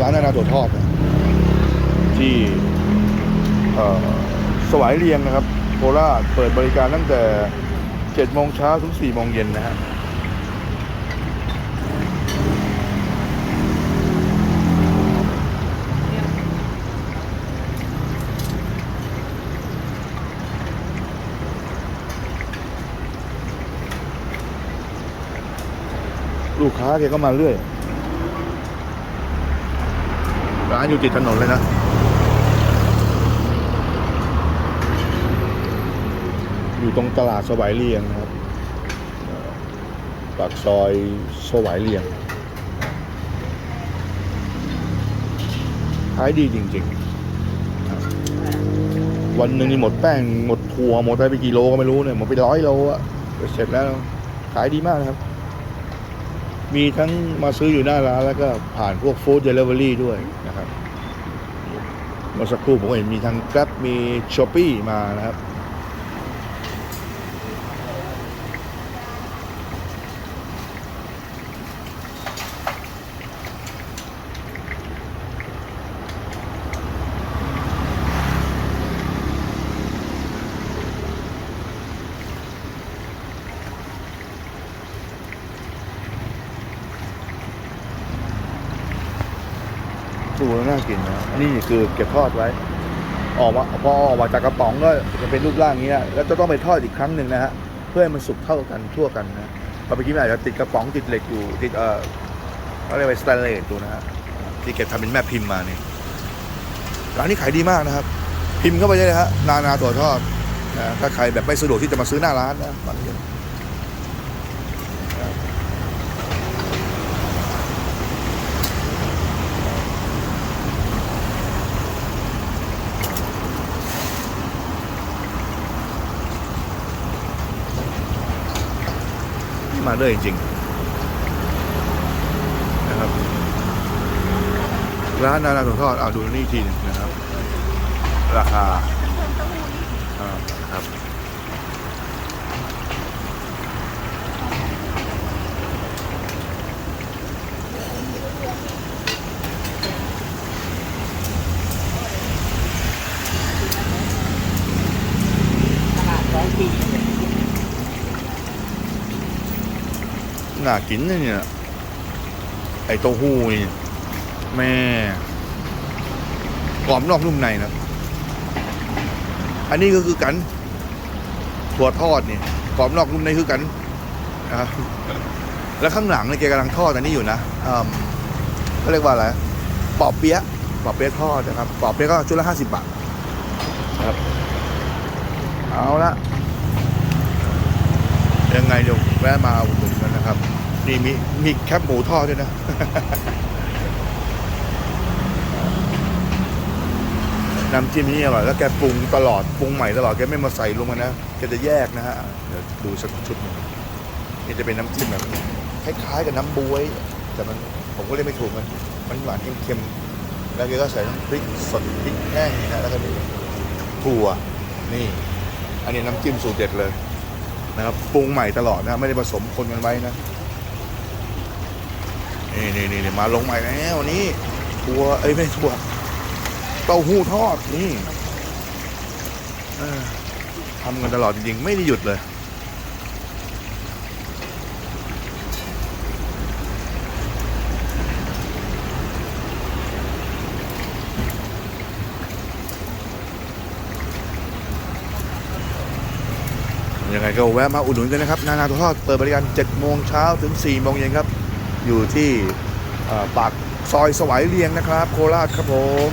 ร้านนานาตัวทอดที่สวายเรียงนะครับโคราชเปิดบริการตั้งแต่7โมงเช้าถึง4โมงเย็นนะฮะลูกค้าแกก็มาเรื่อย ร้านอยู่ติดถนนเลยนะอยู่ตรงตลาดสวายเรียงนะครับปากซอยสวายเรียงขายดีจริงๆครับวันหนึ่งนี่หมดแป้งหมดถั่วหมดไปไปกี่โลก็ไม่รู้เนี่ยหมดไปร้อยโลอะเสร็จแล้วขายดีมากนะครับ มีทั้งมาซื้ออยู่หน้าร้านแล้วก็ผ่านพวกฟู้ดเดลิเวอรี่ด้วยนะครับเมื่อสักครู่ผมเห็นมีทั้ง Grab มีช้อปปี้มานะครับ ดูแล้วน่ากินนะนนี้คือเก็บทอดไว้ ออกมาพอออกมาจากกระป๋องก็จะเป็นรูปร่างอย่างนี้นะแล้วจะต้องไปทอดอีกครั้งหนึ่งนะฮะเพื่อให้มันสุกเท่ากันทั่วกันนะพอไปกินอาจจะติดกระป๋องติดเหล็กอยู่ติดเอ่อเขาเรียกว่าสแตนเลสตัวนะฮะที่เก็บทำเป็นแม่พิมพ์มาเนี่ยร้านนี้ขายดีมากนะครับ พิมพ์เข้าไปได้เลยฮะนานาตัวทอดนะถ้าใครแบบไม่สะดวกที่จะมาซื้อหน้าร้านนะมาเล มาเลยจริงนะครับ ร้านนานาถั่วทอดเอาดูนี่ทีหนึงนะครับ ราคาอ่าครับ ตลาดร้อยปี น่ากินนะเนี่ย ไอเต้าหู้นี่แม่กรอบนอกนุ่มในนะ อันนี้ก็คือกัน ถั่วทอดนี่กรอบนอกนุ่มในคือกันนะครับแล้วข้างหลังเนี่ยแกกำลังทอดอันนี้อยู่นะอืมเขาเรียกว่าอะไรปอบเปี๊ยะปอบเปี๊ยะทอดนะครับปอบเปี๊ยะก็ชุดละห้าสิบบาทครับ เอาละยังไงเดี๋ยวแวะมาอุดหนุนกัน นะครับนี่มีมีแคบหมูทอดด้วยนะน้ำจิ้มนี่อร่อยแล้วแกปรุงตลอดปรุงใหม่ตลอดแกไม่มาใส่ลงมานะแกจะแยกนะฮะเดี๋ยวดูสักชุดหนึงนี่จะเป็นน้ำจิ้มแบบคล้ายๆกับน้ำบวย แต่มันผมก็เรียกไม่ถูกมันมันหวานเค็มๆแล้วแกก็ใส่ทั้งพริกสดพริกแห้งนี่นะแล้วก็มีถั่วนี่ อันนี้น้ำจิ้มสูตรเด็ดเลย นะครับปรุงใหม่ตลอดนะไม่ได้ผสมคนกันไว้นะนี่นี่นี่มาลงใหม่แล้วนี่ทัวเอ้ยไม่ใช่ทัวเต้าหู้ทอดนี่ทำกันตลอดจริงๆ ไม่ได้หยุดเลย ยังไงก็แวะมาอุดหนุนกันนะครับ นานาทอดเปิดบริการ7โมงเช้าถึง4โมงเย็นครับ อยู่ที่ปากซอยสวายเรียงนะครับ โคราชครับผม